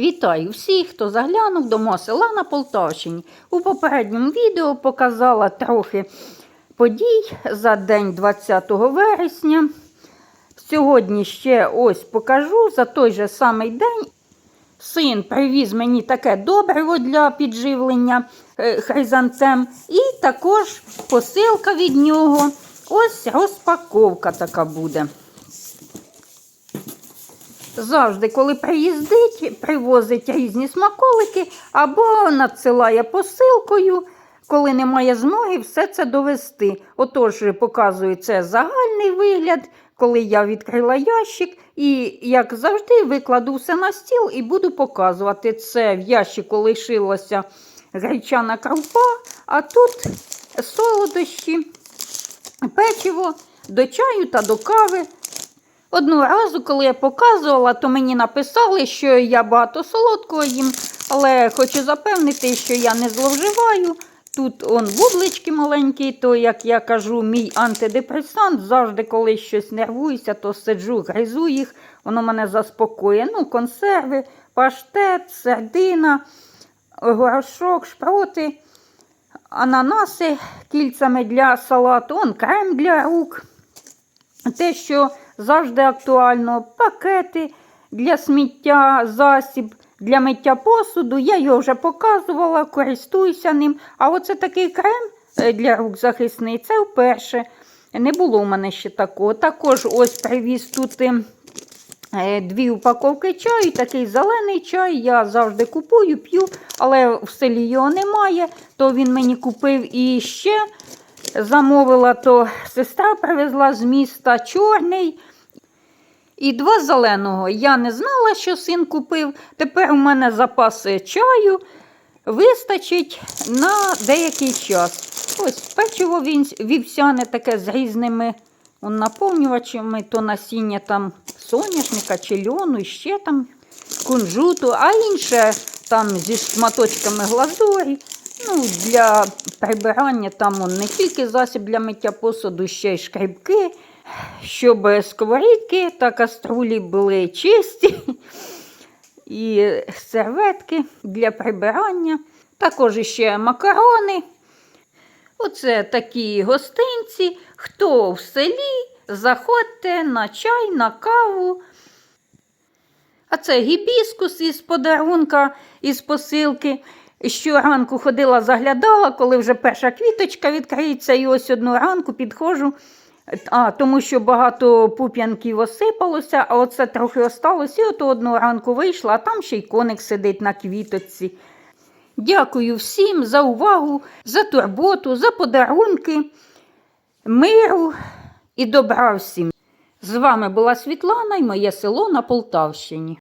Вітаю всіх, хто заглянув до мого села на Полтавщині. У попередньому відео показала трохи подій за день 20 вересня. Сьогодні ще ось покажу за той же самий день. Син привіз мені таке добриво для підживлення е, хризанцем. І також посилка від нього. Ось розпаковка така буде. Завжди, коли приїздить, привозить різні смаколики або надсилає посилкою, коли немає змоги все це довести. Отож, показую це загальний вигляд, коли я відкрила ящик, і, як завжди, викладу все на стіл і буду показувати. Це в ящику лишилася гречана крупа, а тут солодощі, печиво до чаю та до кави. Одного разу, коли я показувала, то мені написали, що я багато солодкого їм, але хочу запевнити, що я не зловживаю. Тут он бублички маленькі, то, як я кажу, мій антидепресант. Завжди, коли щось нервуюся, то сиджу, гризу їх, воно мене заспокоює. Ну, консерви, паштет, сердина, горошок, шпроти, ананаси кільцями для салату, он крем для рук. Те, що завжди актуально, пакети для сміття, засіб для миття посуду. Я його вже показувала, користуюся ним. А оце такий крем е, для рук захисний, це вперше. Не було у мене ще такого. Також ось привіз тут е, е, дві упаковки чаю, такий зелений чай. Я завжди купую, п'ю, але в селі його немає, то він мені купив і ще замовила, то сестра привезла з міста чорний. І два зеленого. Я не знала, що син купив. Тепер у мене запаси чаю вистачить на деякий час. Ось печиво вівсяне таке з різними наповнювачами, то насіння там соняшника чи льону, ще там кунжуту, а інше там зі шматочками глазурі. Ну, Для прибирання там он, не тільки засіб для миття посуду, ще й шкрібки, щоб сковорідки та каструлі були чисті. І серветки для прибирання. Також ще макарони. Оце такі гостинці. Хто в селі, заходьте на чай, на каву. А це гібіскус із подарунка, із посилки. Щоранку ходила, заглядала, коли вже перша квіточка відкриється, і ось одну ранку підходжу. А, тому що багато пуп'янків осипалося, а оце трохи осталось, і от одного ранку вийшла, а там ще й коник сидить на квіточці. Дякую всім за увагу, за турботу, за подарунки, миру і добра всім. З вами була Світлана і моє село на Полтавщині.